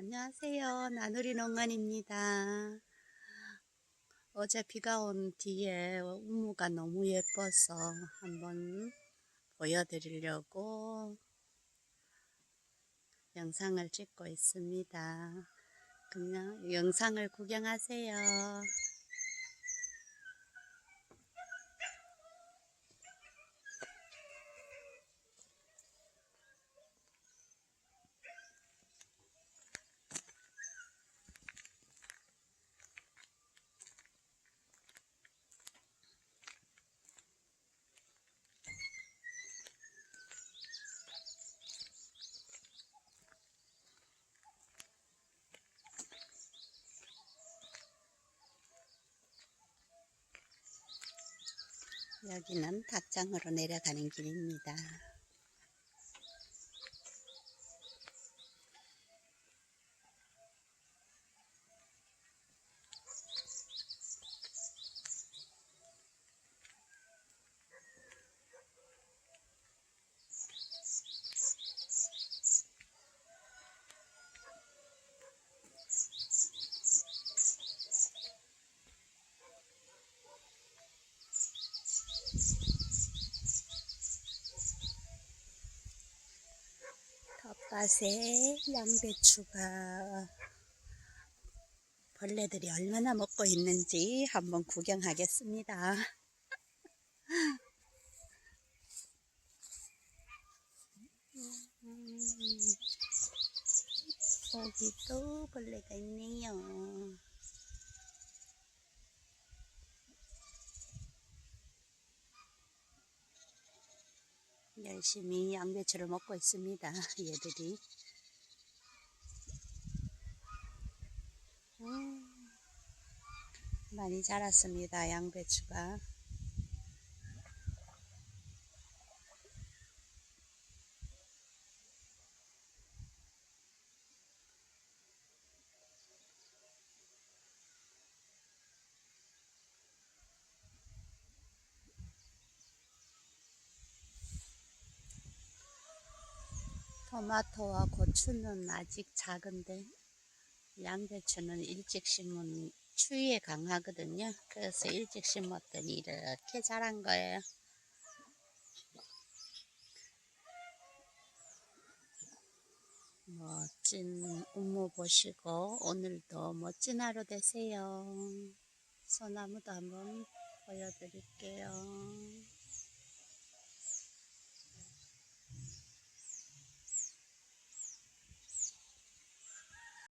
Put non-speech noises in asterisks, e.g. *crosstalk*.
안녕하세요. 나누리 농원입니다. 어제 비가 온 뒤에 우무가 너무 예뻐서 한번 보여드리려고 영상을 찍고 있습니다. 그냥 영상을 구경하세요. 여기는 닭장으로 내려가는 길입니다. 밭에 양배추가 벌레들이 얼마나 먹고 있는지 한번 구경하겠습니다. *laughs* 여기도 벌레가 있네요. 열심히 양배추를 먹고 있습니다. 얘들이. 음, 많이 자랐습니다. 양배추가. 토마토와 고추는 아직 작은데 양배추는 일찍 심은 추위에 강하거든요. 그래서 일찍 심었더니 이렇게 자란 거예요. 멋진 우무 보시고 오늘도 멋진 하루 되세요. 소나무도 한번 보여드릴게요.